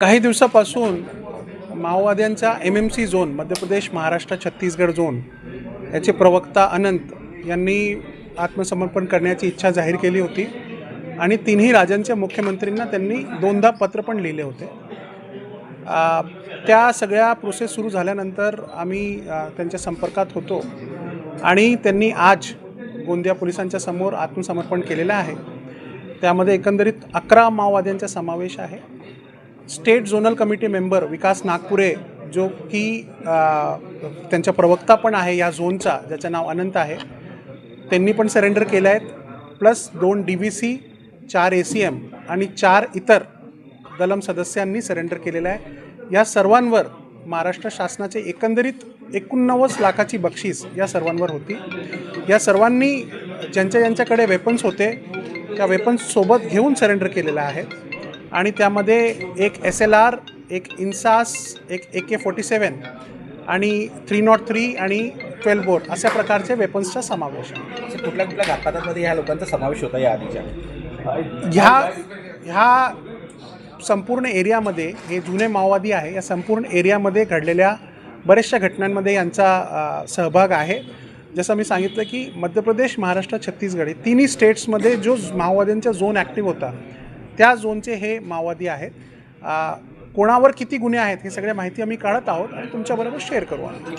काही दिवसापासून माओवाद्यांचा M M C zone Madhya Pradesh Maharashtra Chhattisgarh zone याचे प्रवक्ता अनंत यांनी आत्मसमर्पण करण्याची इच्छा जाहीर केली होती. आणि तिन्ही राज्यांच्या मुख्यमंत्र्यांना त्यांनी दोनदा पत्र पण लिहिले होते. आ, त्या सगळ्या प्रोसेस सुरू झाल्यानंतर आम्ही त्यांच्या संपर्कात होतो. आणि त्यांनी आज गोंदिया पोलिसांच्या समोर आत्मसमर्पण केलेलं आहे. त्यामध्ये एकंदरीत अकरा माओवाद्यांचा समावेश आहे. State zonal committee member Vikas Nagpure जो की त्यांच्या त्यांचा प्रवक्ता पण आहे या झोनचा ज्याचं नाव अनंत आहे त्यांनी पण सरेंडर केलं आहेत. प्लस दोन डी व्ही सी चार ए सी एम आणि चार इतर दलम सदस्यांनी सरेंडर केलेलं आहे. या सर्वांवर महाराष्ट्र शासनाचे एकंदरीत एकोणनव्वद लाखाची बक्षीस या सर्वांवर होती. या सर्वांनी ज्यांच्या ज्यांच्याकडे वेपन्स होते त्या वेपन्ससोबत घेऊन सरेंडर केलेलं आहे. आणि त्यामध्ये एक एस एल आर एक इन्सास एक ए के फोर्टी सेवन आणि थ्री नॉट थ्री आणि ट्वेल्व बोर्ड अशा प्रकारचे वेपन्सचा समावेश आहे. कुठल्या कुठल्या घातपातांमध्ये ह्या लोकांचा समावेश होता या आधीच्या? ह्या ह्या संपूर्ण एरियामध्ये हे जुने माओवादी आहे या संपूर्ण एरियामध्ये घडलेल्या बऱ्याचशा घटनांमध्ये यांचा सहभाग आहे. जसं मी सांगितलं की मध्य प्रदेश महाराष्ट्र छत्तीसगड हे तिन्ही स्टेट्समध्ये जो माओवाद्यांचा झोन ॲक्टिव्ह होता त्या झोनचे हे माओवादी आहेत. कोणावर किती गुन्हे आहेत हे सगळ्या माहिती आम्ही काढत आहोत आणि तुमच्याबरोबर शेअर करू आम्ही